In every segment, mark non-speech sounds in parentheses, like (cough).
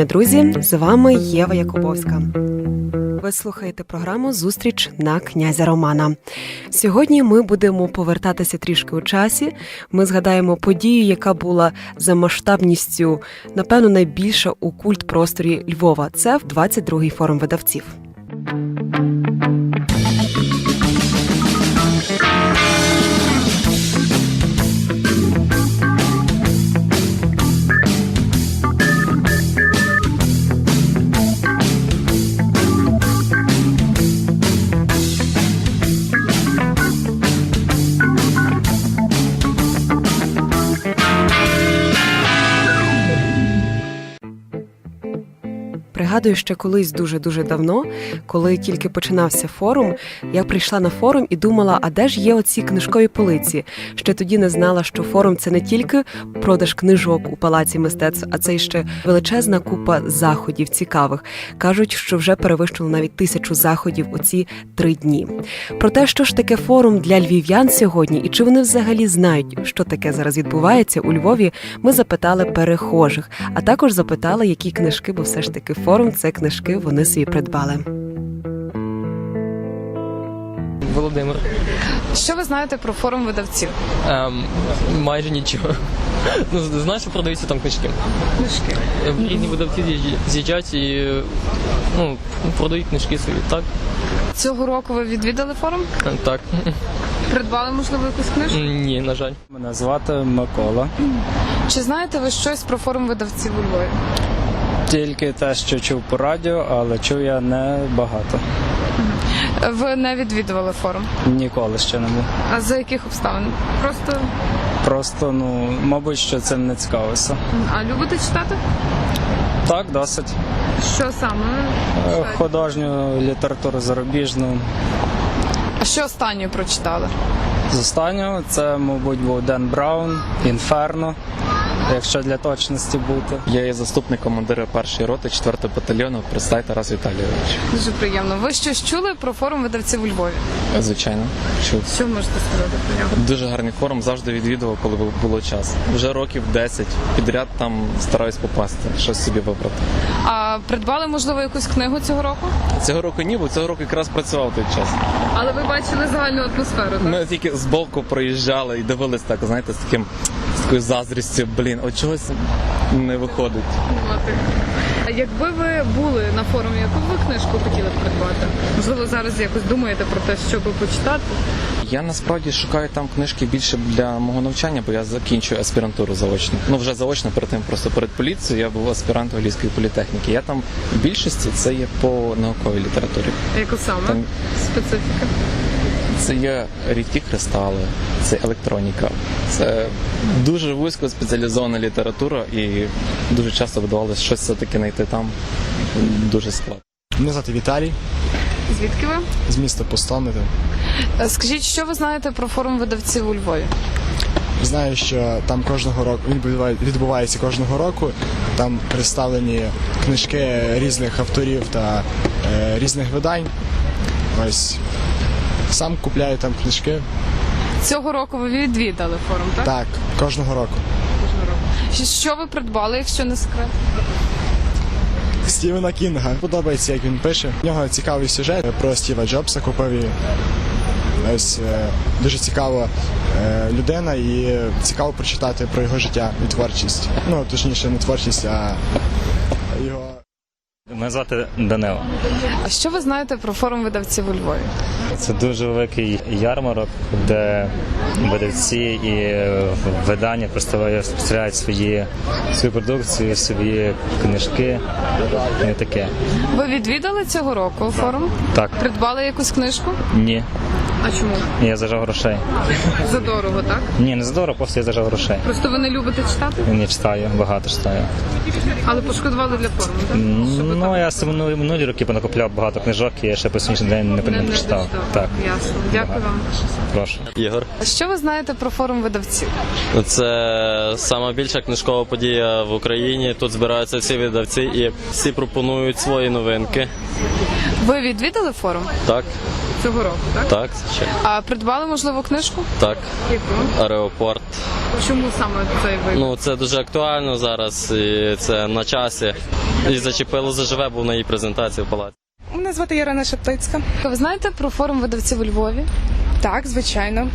дня, друзі! З вами Єва Якубовська. Ви слухаєте програму Зустріч на князя Романа. Сьогодні ми будемо повертатися трішки у часі. Ми згадаємо подію, яка була за масштабністю, напевно, найбільша у культ просторі Львова. Це в 22-й форум видавців. Пригадую, ще колись дуже дуже давно, коли тільки починався форум, я прийшла на форум і думала, а де ж є оці книжкові полиці? Ще тоді не знала, що форум це не тільки продаж книжок у палаці мистецтв, а це ще величезна купа заходів цікавих. кажуть, що вже перевищили навіть тисячу заходів у ці три дні. Про те, що ж таке форум для львів'ян сьогодні, і чи вони взагалі знають, що таке зараз відбувається у Львові, ми запитали перехожих, а також запитали, які книжки, бо все ж таки форум це книжки вони собі придбали. Володимир. Що ви знаєте про форум видавців? Ем, майже нічого. Ну, знаєш, що продаються там книжки. Книжки. Е, Різні видавці з'їжджають і ну, продають книжки свої. Так? Цього року ви відвідали форум? Е, Так. Придбали, можливо, якусь книжку? Ні, на жаль. Мене звати Микола. Чи знаєте ви щось про форум видавців у Львові? Тільки те, що чув по радіо, але чув я не багато. Ви не відвідували форум. Ніколи ще не був. А за яких обставин? Просто Просто, ну, мабуть, що цим не цікавився. а любите читати? Так, досить. Що саме? Е, Художню літературу зарубіжну. А що останнє прочитали? З останнього це, мабуть, був Ден Браун, Інферно, якщо для точності бути. Я є заступник командира першої роти 4-го батальйону. Представте Тарас Віталійович. Дуже приємно. Ви щось чули про форум видавців у Львові? Звичайно, чув. Що можете сказати про нього? Дуже гарний форум, завжди відвідував, коли було час. Вже років 10 підряд там стараюсь попасти, щось собі вибрати. А придбали, можливо, якусь книгу цього року? Цього року ні, бо цього року якраз працював той час. Але ви бачили загальну атмосферу, так? Ми тільки з боку проїжджали і дивились так, знаєте, з таким такою заздрістю, блін, от чогось не виходить. А якби ви були на форумі, яку б ви книжку хотіли б придбати? Можливо, зараз якось думаєте про те, що би почитати? Я насправді шукаю там книжки більше для мого навчання, бо я закінчую аспірантуру заочно. Ну вже заочно перед тим, просто перед поліцією я був аспірантом Львівської політехніки. Я там в більшості це є по науковій літературі. Яку саме Там специфіка? Це є рідкі кристали, це електроніка, це дуже вузько спеціалізована література, і дуже часто видавалося щось все таки знайти там дуже складно. Мене звати Віталій Звідки ви? з міста Постомити. Е, Скажіть, що ви знаєте про форум видавців у Львові? Знаю, що там кожного року він відбуває- відбувається кожного року. Там представлені книжки різних авторів та е, різних видань. Ось сам купляю там книжки. Цього року ви відвідали форум, так? Так, кожного року. Кожного року. Що- ви придбали, якщо не секрет? Стівена Кінга. Подобається, як він пише. У нього цікавий сюжет про Стіва Джобса купив ось е, дуже цікава е, людина і цікаво прочитати про його життя і творчість. Ну, точніше, не творчість, а його. Мене звати Данило. А що ви знаєте про форум видавців у Львові? Це дуже великий ярмарок, де видавці і видання представляють, свої свою продукцію, свої книжки і таке. Ви відвідали цього року форум? Так, Придбали якусь книжку? ні, А чому? я зажав грошей. Задорого, так? Ні, не здорово, просто я зажав грошей. Просто ви не любите читати, Ні, читаю, багато читаю. але пошкодували для форуму, так? Щоб Ну, я в минулі, минулі роки понакупляв багато книжок, і я ще по сьогоднішній день не, не, прочитав. Так, Ясно. Дякую вам. прошу. Ігор. А що ви знаєте про форум видавців? Це сама більша книжкова подія в Україні. Тут збираються всі видавці і всі пропонують свої новинки. Ви відвідали форум Так, цього року, так? так, звичайно. А придбали, можливо, книжку? так. Яку? Аеропорт. Чому саме цей вибір? Ну це дуже актуально зараз, і це на часі. І зачепило заживе, був на її презентації в палаці. Мене звати Ярина Шептицька. Ви знаєте про форум видавців у Львові? Так, звичайно.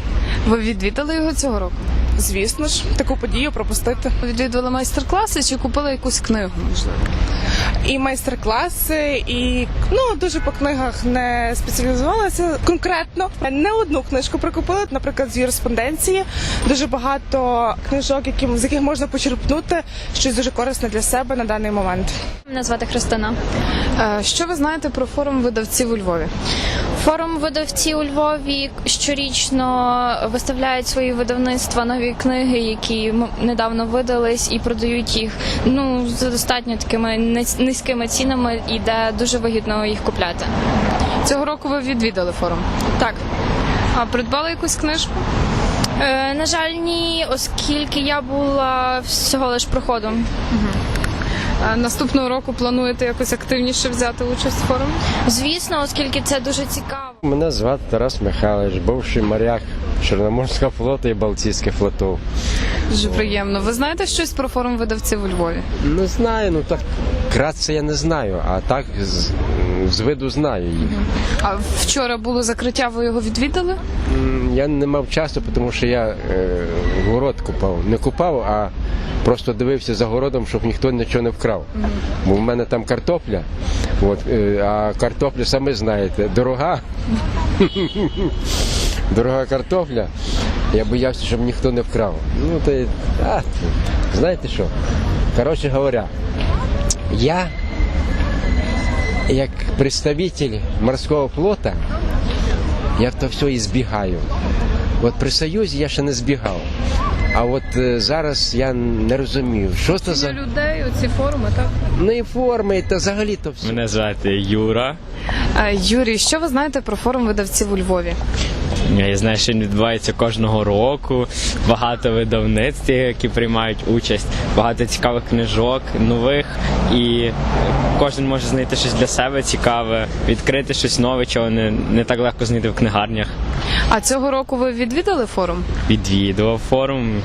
Ви відвідали його цього року? Звісно ж, таку подію пропустити. Відвідували майстер-класи чи купили якусь книгу? Можливо, І майстер-класи, і ну дуже по книгах не спеціалізувалася конкретно. Не одну книжку прикупили, наприклад, з юриспонденції. Дуже багато книжок, які з яких можна почерпнути щось дуже корисне для себе на даний момент. Мене звати Христина. Е, що ви знаєте про форум видавців у Львові? Форум видавців у Львові щорічно виставляють свої видавництва нові книги, які недавно видались, і продають їх ну за достатньо такими низькими цінами, і де дуже вигідно їх купляти. Цього року ви відвідали форум. Так. А придбали якусь книжку? Е, на жаль, ні, оскільки я була всього лиш проходом. Е, наступного року плануєте якось активніше взяти участь в форумі? Звісно, оскільки це дуже цікаво. Мене звати Тарас Михайлович, бувший моряк Чорноморського флоту і Балтійських флотів. Дуже приємно. Ви знаєте щось про форум видавців у Львові? Не знаю, ну так кратце я не знаю, а так з, з виду знаю їх. А вчора було закриття, ви його відвідали? М, Я не мав часу, тому що я е, город купав. Не купав, а просто дивився за городом, щоб ніхто нічого не вкрав. Бо в мене там картопля, от, е, а картопля, самі знаєте, дорога. (laughs) Дорога картопля. Я боявся, щоб ніхто не вкрав. Ну, то, а, знаєте що? Коротше говоря, я як представитель морського флота, я то все і збігаю. От при Союзі я ще не збігав. А от е, зараз я не розумію, що це За за людей оці форуми, так? ну і форми, та взагалі то все. Мене звати Юра. Е, Юрій, що ви знаєте про форум видавців у Львові? Я знаю, що він відбувається кожного року. Багато видавництв, які приймають участь, багато цікавих книжок, нових, і кожен може знайти щось для себе цікаве, відкрити щось нове, чого не, не так легко знайти в книгарнях. А цього року ви відвідали форум? Відвідував форум,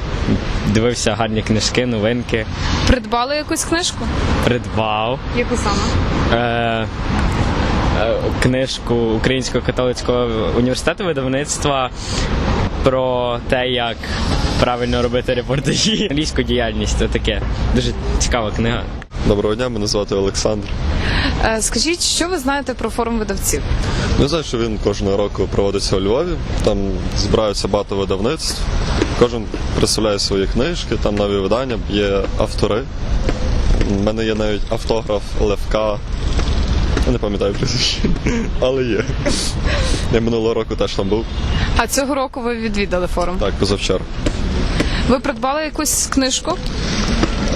дивився гарні книжки, новинки, Придбали якусь книжку? придбав. Яку саме? е, книжку Українського католицького університету видавництва про те, як правильно робити репортажі, (laughs) англійську діяльність. Це таке дуже цікава книга. Доброго дня, мене звати Олександр. Е, Скажіть, що ви знаєте про форум видавців? Не знаю, що він кожного року проводиться у Львові. Там збираються багато видавництв. Кожен представляє свої книжки, там нові видання, є автори. У мене є навіть автограф Левка. Я не пам'ятаю прізвище, але є. Я минулого року теж там був, А цього року ви відвідали форум. так, позавчора. Ви придбали якусь книжку?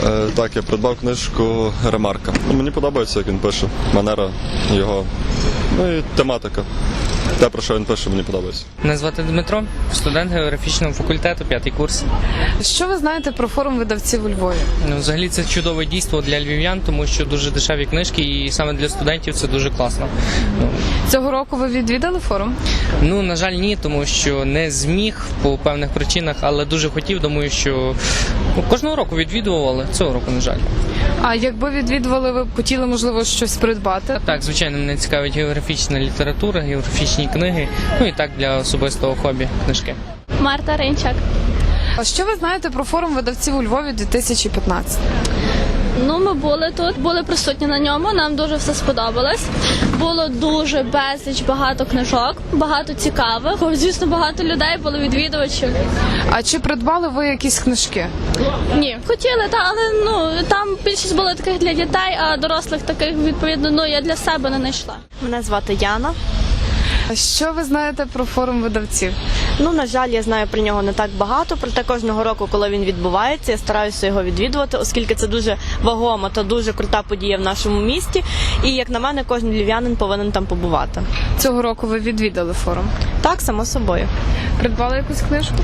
Е, так, я придбав книжку Ремарка. Ну, мені подобається, як він пише. Манера його. Ну і тематика. Те, про що він пише, мені подобається. Мене звати Дмитро, студент географічного факультету, п'ятий курс. Що ви знаєте про форум видавців у Львові? Ну, взагалі це чудове дійство для львів'ян, тому що дуже дешеві книжки, і саме для студентів це дуже класно. Ну, Цього року ви відвідали форум? Ну, на жаль, ні, тому що не зміг по певних причинах, але дуже хотів, думаю, що ну, кожного року відвідував, але цього року, на жаль. А якби відвідували, ви б хотіли, можливо, щось придбати? Так, звичайно, мене цікавить географічна література, географічні книги, ну і так для особистого хобі книжки. Марта Ринчак. А що ви знаєте про форум видавців у Львові 2015? Ну, ми були тут, були присутні на ньому. Нам дуже все сподобалось. Було дуже безліч багато книжок, багато цікавих. Звісно, багато людей було відвідувачів. А чи придбали ви якісь книжки? Ні, хотіли, та але ну там більшість було таких для дітей, а дорослих таких відповідно ну я для себе не знайшла. Мене звати Яна. Що ви знаєте про форум видавців? Ну, на жаль, я знаю про нього не так багато, проте кожного року, коли він відбувається, я стараюся його відвідувати, оскільки це дуже вагома та дуже крута подія в нашому місті. І як на мене, кожен львів'янин повинен там побувати. Цього року ви відвідали форум. Так, само собою. Придбали якусь книжку?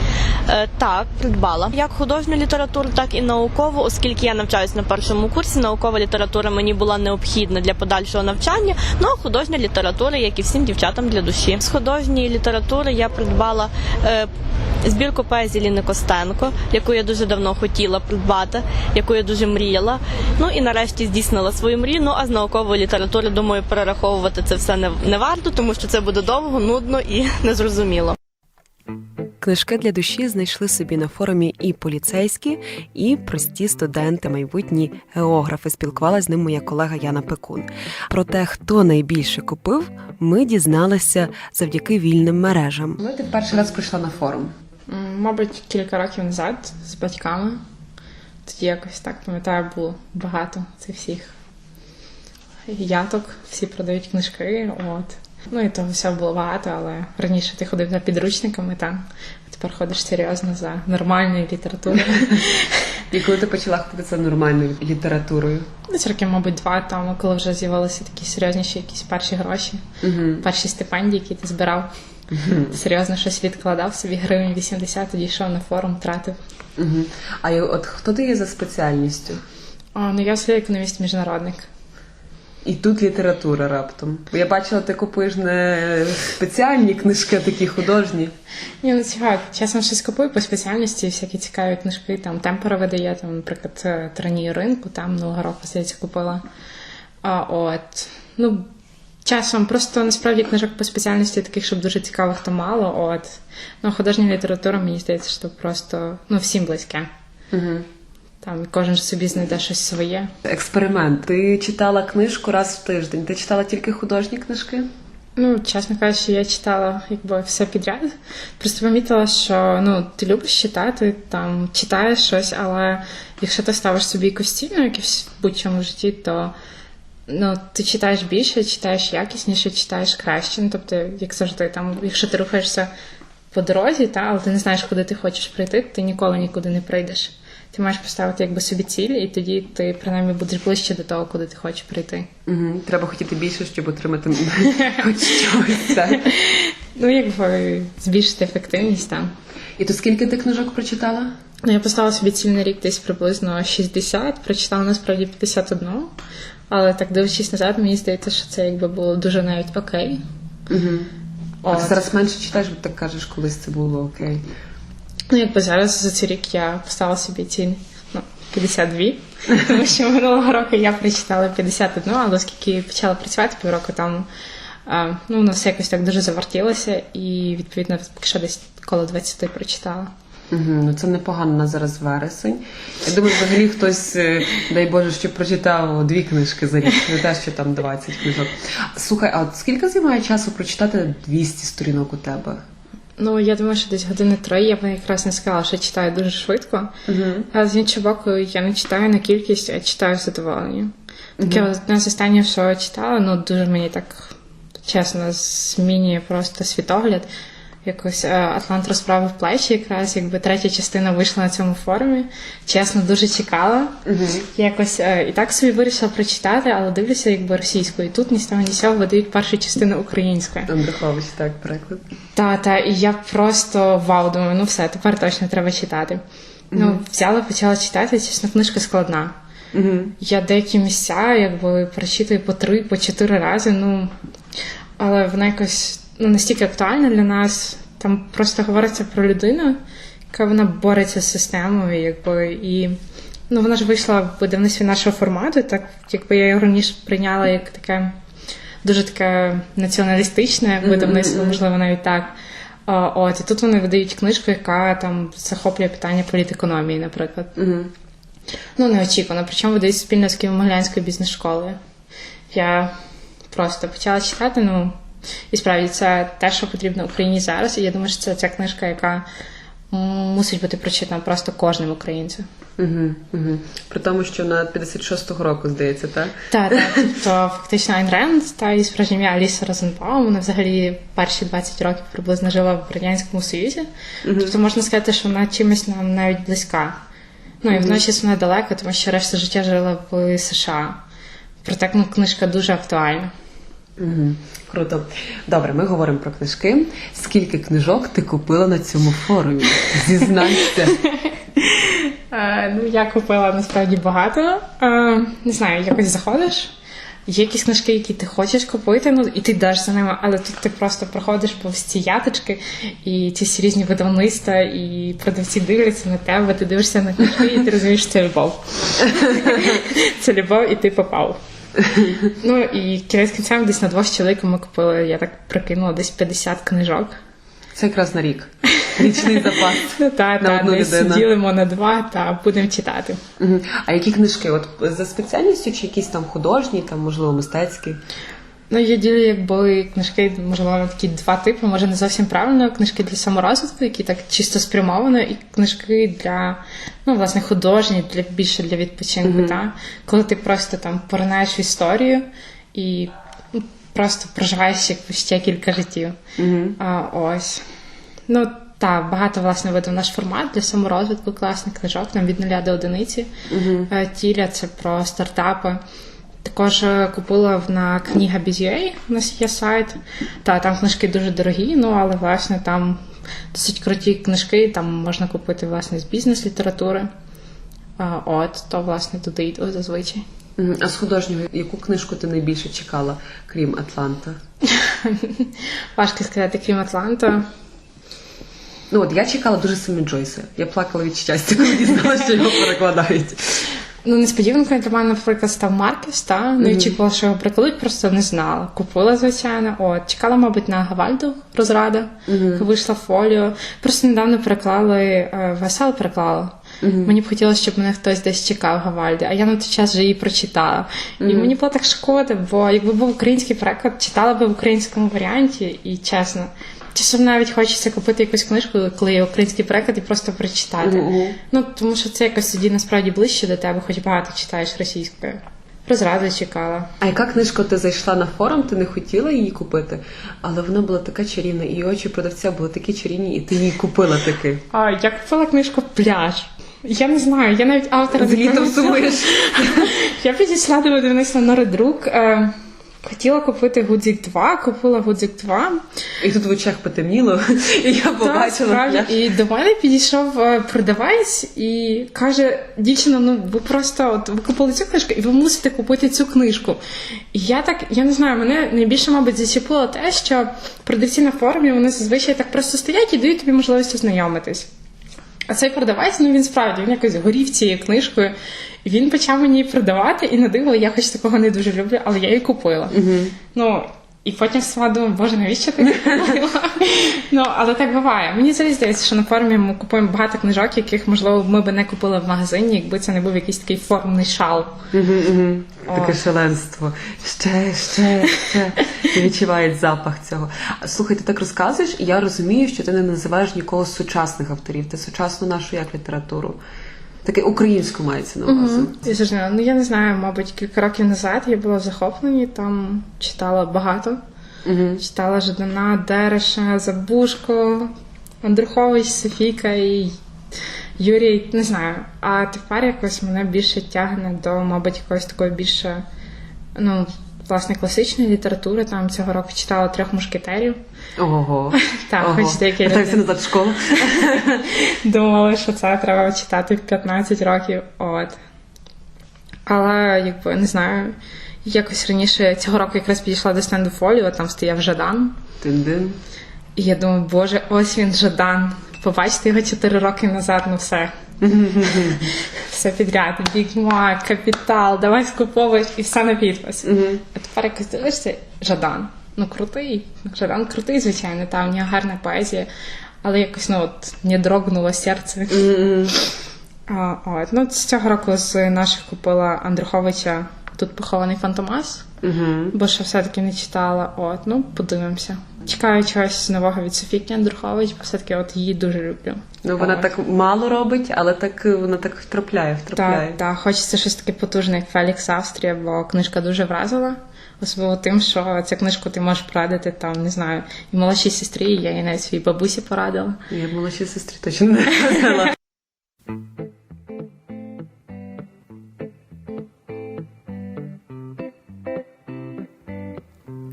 Е, так, придбала як художню літературу, так і наукову, оскільки я навчаюсь на першому курсі. Наукова література мені була необхідна для подальшого навчання. Ну а художня література, як і всім дівчатам для душі. З художньої літератури я придбала. Е, Збірку поезії Ліни Костенко, яку я дуже давно хотіла придбати, яку я дуже мріяла. Ну і нарешті здійснила свою мрію. Ну а з наукової літератури, думаю, перераховувати це все не, не варто, тому що це буде довго, нудно і незрозуміло. Книжки для душі знайшли собі на форумі і поліцейські, і прості студенти, майбутні географи. Спілкувалася з ним моя колега Яна Пекун. Про те, хто найбільше купив, ми дізналися завдяки вільним мережам. Коли ти перший раз прийшла на форум? Мабуть, кілька років назад з батьками. Тоді якось так пам'ятаю, було багато цих всіх яток, всі продають книжки. От. Ну і того всього було багато, але раніше ти ходив за підручниками, там, а тепер ходиш серйозно за нормальною літературою. І коли ти почала ходити за нормальною літературою? Десь років, мабуть, два тому, коли вже з'явилися такі серйозніші якісь перші гроші, перші стипендії, які ти збирав. Серйозно щось відкладав собі гривень 80, тоді йшов на форум, тратив. Угу. А от хто ти є за спеціальністю? А, ну я взагалі економіст-міжнародник. І тут література раптом. Бо я бачила, ти купуєш не спеціальні книжки, а такі художні. Ні, ну цікаво. Часом щось купую по спеціальності, всякі цікаві книжки. Там темпора видає, там, наприклад, е, тиранію ринку, там минулого року, здається, купила. А от, ну, часом просто насправді книжок по спеціальності таких, щоб дуже цікавих, то мало. От. Ну, художня література, мені здається, що просто ну, всім близьке. Угу. Там кожен собі знайде щось своє. Експеримент. Ти читала книжку раз в тиждень. Ти читала тільки художні книжки? Ну, чесно кажучи, я читала якби все підряд. Просто помітила, що ну ти любиш читати, там читаєш щось, але якщо ти ставиш собі ну, якось в будь-чому житті, то ну, ти читаєш більше, читаєш якісніше, читаєш краще. Ну, тобто, як завжди, там, якщо ти рухаєшся по дорозі, та, але ти не знаєш, куди ти хочеш прийти, ти ніколи нікуди не прийдеш. Ти маєш поставити якби собі ціль, і тоді ти принаймні будеш ближче до того, куди ти хочеш прийти. Угу. Треба хотіти більше, щоб отримати (laughs) хоч щось. так. Ну, якби збільшити ефективність там. І то скільки ти книжок прочитала? Ну, я поставила собі ціль на рік десь приблизно 60, прочитала насправді 51. Але так дивлячись назад, мені здається, що це якби було дуже навіть окей. Угу. А От. ти зараз менше читаєш, бо так кажеш, колись це було окей. Ну, якби зараз за цей рік я поставила собі ціль ну, 52, тому що минулого року я прочитала 51, але оскільки почала працювати півроку а, ну, воно все якось так дуже завертілося, і відповідно поки що десь коло 20 прочитала. Ну це непогано зараз вересень. Я думаю, взагалі хтось, е, дай Боже, що прочитав дві книжки за рік, не те, що там 20 книжок. Слухай, а от скільки займає часу прочитати 200 сторінок у тебе? Ну, я думаю, що десь години три я б якраз не сказала, що читаю дуже швидко. Uh-huh. Але з іншого боку, я не читаю на кількість, а читаю з задоволенням. Таке одне з останніх, що я читала, ну дуже мені так чесно змінює просто світогляд. Якось е, Атлант розправив плечі, якраз якби третя частина вийшла на цьому форумі. Чесно, дуже чекала. Угу. Якось е, і так собі вирішила прочитати, але дивлюся якби російською. І тут ні з того, ні з цього видають першу частину українською. Андрухович, так, переклад. Та, та, і я просто вау, думаю, ну все, тепер точно треба читати. Ну, взяла, почала читати, чесно, книжка складна. Угу. Я деякі місця якби прочитую по три, по чотири рази, ну але вона якось ну, настільки актуальна для нас. Там просто говориться про людину, яка вона бореться з системою, якби і ну вона ж вийшла в видавництві нашого формату, так якби я його раніше прийняла як таке дуже таке націоналістичне видавництво, можливо, навіть так. От і тут вони видають книжку, яка там захоплює питання політекономії, наприклад. Угу. Ну, неочікувано. Причому видають спільно з Києво-Могилянською бізнес-школою. Я просто почала читати, ну, і справді це те, що потрібно Україні зараз. І я думаю, що це ця книжка, яка мусить бути прочитана просто кожним українцем. Угу. Угу. При тому, що на 56-го року, здається, так? Так, так. (laughs) Тобто фактично Айн Ренд та і справжнє ім'я Аліса Розенбаум, вона взагалі перші 20 років приблизно жила в Радянському Союзі. Тобто можна сказати, що вона чимось нам навіть близька. Ну і водночас вона далека, тому що решта життя жила в США. Проте ну, книжка дуже актуальна. Угу. Круто. Добре, ми говоримо про книжки. Скільки книжок ти купила на цьому форумі? Зізнайся. (laughs) Е, ну, я купила насправді багато. Е, не знаю, якось заходиш. Є якісь книжки, які ти хочеш купити, ну і ти йдеш за ними, але тут ти просто проходиш повз ці яточки, і ці всі різні видавництва, і продавці дивляться на тебе, ти дивишся на книжки, і ти розумієш, що це любов. (laughs) Це любов, і ти попав. (laughs) Ну і кінець кінцем десь на двох з чоловіком ми купили, я так прикинула, десь 50 книжок. Це якраз на рік. Річний (laughs) запас. Ну так, На так, одну десь людину. ділимо на два та будемо читати. Угу. А які книжки? От за спеціальністю чи якісь там художні, там, можливо, мистецькі? Ну, я ділю, якби книжки, можливо, на такі два типи, може не зовсім правильно. Книжки для саморозвитку, які так чисто спрямовано, і книжки для ну, власне, художні, для більше для відпочинку. Мгм. Та? Коли ти просто там поринаєш в історію і ну, просто проживаєш якось ще кілька життів. Угу. А, ось. Ну, так, багато власне видав наш формат для саморозвитку класних книжок, там від нуля до одиниці. Е, Тіля це про стартапи. Також е, купила в- на книга BZA, у нас є сайт. Та там книжки дуже дорогі, ну але власне там досить круті книжки, там можна купити власне з бізнес-літератури. От, то власне туди йду зазвичай. А з художнього, яку книжку ти найбільше чекала, крім Атланта? (laughs) Важко сказати, крім Атланта. Ну от я чекала дуже сильно Джойса. Я плакала від щастя, коли дізналася, що його перекладають. Ну, несподіванкою для мене, наприклад, став Маркес, та не Мгм. очікувала, що його прикладуть, просто не знала. Купила, звичайно. От, чекала, мабуть, на Гавальду розрада, вийшла фоліо. Просто недавно переклали е, весел переклала. Мені б хотілося, щоб мене хтось десь чекав Гавальди, а я на той час вже її прочитала. І мені було так шкода, бо якби був український переклад, читала би в українському варіанті, і чесно. Часом навіть хочеться купити якусь книжку, коли є український переклад, і просто прочитати. Мгм. Ну, тому що це якось тоді насправді ближче до тебе, хоч багато читаєш російською. Розради чекала. А яка книжка ти зайшла на форум, ти не хотіла її купити, але вона була така чарівна, і очі продавця були такі чарівні, і ти її купила таки. А, я купила книжку Пляж. Я не знаю, я навіть автора З літом сумуєш. (laughs) Я підійшла до видавництва Норидрук. Хотіла купити Гудзік 2, купила Гудзік 2. І тут в очах потемніло, (laughs) і я Так, побачила. справді. І до мене підійшов е, продавець і каже: дівчина, ну ви просто от ви купили цю книжку, і ви мусите купити цю книжку. І я так, я не знаю, мене найбільше, мабуть, зачепило те, що продавці на форумі вони зазвичай так просто стоять і дають тобі можливість ознайомитись. А цей продавець, ну він справді він якось горів цією книжкою. Він почав мені її продавати, і на диво, я хоч такого не дуже люблю, але я її купила. Ну, і потім сама думаю, боже, навіщо ти купила? (laughs) ну, але так буває. Мені взагалі здається, що на форумі ми купуємо багато книжок, яких, можливо, ми би не купили в магазині, якби це не був якийсь такий форумний шал. Таке шаленство. Ще, ще, ще. І відчувають запах цього. Слухай, ти так розказуєш, і я розумію, що ти не називаєш нікого з сучасних авторів. Ти сучасну нашу як літературу. Таке українську мається на увазі. Я зрозуміла. Ну я не знаю, мабуть, кілька років назад я була в захопленні, там читала багато. Угу. Читала Жадана, Дереша, Забушко, Андрухович, Софійка і Юрій, не знаю. А тепер якось мене більше тягне до, мабуть, якоїсь такої більше, ну, власне, класичної літератури. Там цього року читала трьох мушкетерів. Ого. (laughs) Так, Ого. хоч деякі люди назад в школу. (laughs) думали, що це треба читати в 15 років. От. Але, якби, не знаю, якось раніше цього року якраз підійшла до стенду фоліо, там стояв Жадан. Тин-дин. І я думаю, боже, ось він Жадан. Побачите його 4 роки назад, ну все. Все підряд. Бігмак, капітал, давай скуповуєш і все на підпис. А тепер якось дивишся, Жадан. Ну крутий. Жадан крутий, звичайно, там у нього гарна поезія, але якось ну от не дрогнуло серце. А, от. Ну, з цього року з наших купила Андруховича тут похований Фантомас, бо що все-таки не читала. От, ну, подивимося. Чекаю чогось нового від Софіки Андрухович, бо все-таки от її дуже люблю. Ну, вона так мало робить, але так вона так втрапляє, втрапляє. Так, так, хочеться щось таке потужне, як Фелікс Австрія, бо книжка дуже вразила. Особливо тим, що цю книжку ти можеш порадити там, не знаю, і молодшій сестрі, і я її навіть своїй бабусі порадила. Я молодшій сестрі точно не казала.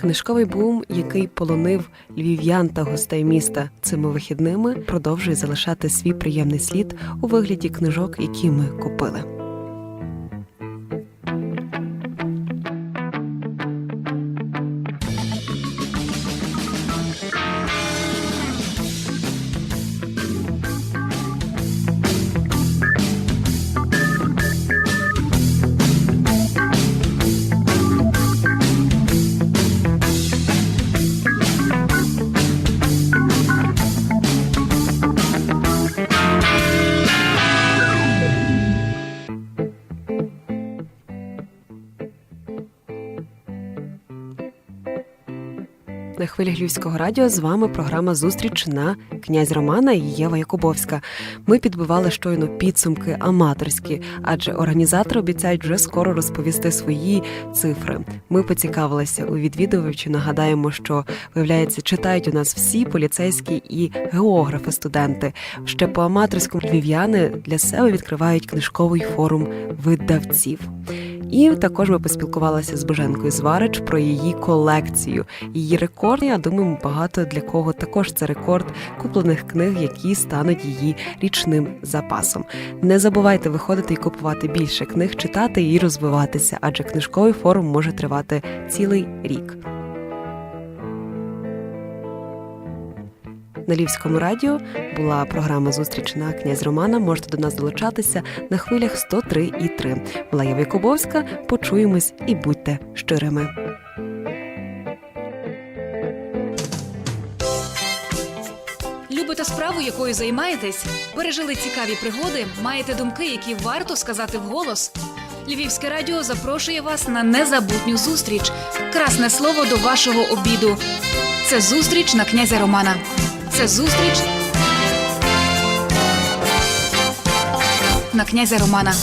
Книжковий бум, який полонив львів'ян та гостей міста цими вихідними, продовжує залишати свій приємний слід у вигляді книжок, які ми купили. Львівського радіо з вами програма Зустріч на князь Романа і Єва Якубовська. Ми підбивали щойно підсумки аматорські, адже організатори обіцяють вже скоро розповісти свої цифри. Ми поцікавилися у відвідувачів. Нагадаємо, що виявляється, читають у нас всі поліцейські і географи студенти. Ще по аматорському львів'яни для себе відкривають книжковий форум видавців. І також ми поспілкувалися з Боженкою Зварич про її колекцію. Її рекорд, я думаю, багато для кого також це рекорд куплених книг, які стануть її річним запасом. Не забувайте виходити і купувати більше книг, читати і розвиватися, адже книжковий форум може тривати цілий рік. На Львівському радіо була програма Зустріч на князь Романа. Можете до нас долучатися на хвилях 103,3. Була Єва Якубовська. Почуємось і будьте щирими. Любите справу, якою займаєтесь? Пережили цікаві пригоди? Маєте думки, які варто сказати вголос? Львівське радіо запрошує вас на незабутню зустріч. Красне слово до вашого обіду. Це зустріч на князя Романа. Це зустріч на князя Романа.